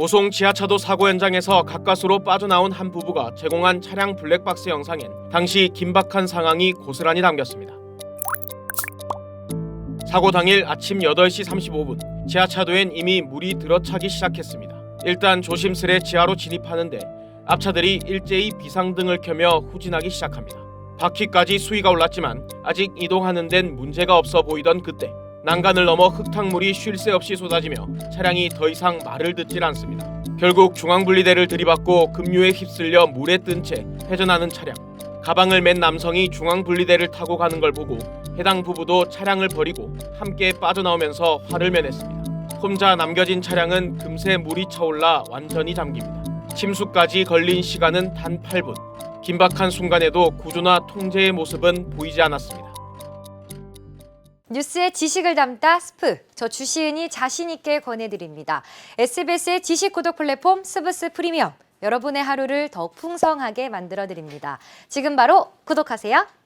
오송 지하차도 사고 현장에서 가까스로 빠져나온 한 부부가 제공한 차량 블랙박스 영상엔 당시 긴박한 상황이 고스란히 담겼습니다. 사고 당일 아침 8시 35분 지하차도엔 이미 물이 들어차기 시작했습니다. 일단 조심스레 지하로 진입하는데 앞차들이 일제히 비상등을 켜며 후진하기 시작합니다. 바퀴까지 수위가 올랐지만 아직 이동하는 데는 문제가 없어 보이던 그때 난간을 넘어 흙탕물이 쉴 새 없이 쏟아지며 차량이 더 이상 말을 듣질 않습니다. 결국 중앙분리대를 들이받고 급류에 휩쓸려 물에 뜬 채 회전하는 차량. 가방을 맨 남성이 중앙분리대를 타고 가는 걸 보고 해당 부부도 차량을 버리고 함께 빠져나오면서 화를 면했습니다. 혼자 남겨진 차량은 금세 물이 차올라 완전히 잠깁니다. 침수까지 걸린 시간은 단 8분. 긴박한 순간에도 구조나 통제의 모습은 보이지 않았습니다. 뉴스의 지식을 담다 스프. 저 주시은이 자신 있게 권해드립니다. SBS의 지식 구독 플랫폼 스브스 프리미엄. 여러분의 하루를 더욱 풍성하게 만들어드립니다. 지금 바로 구독하세요.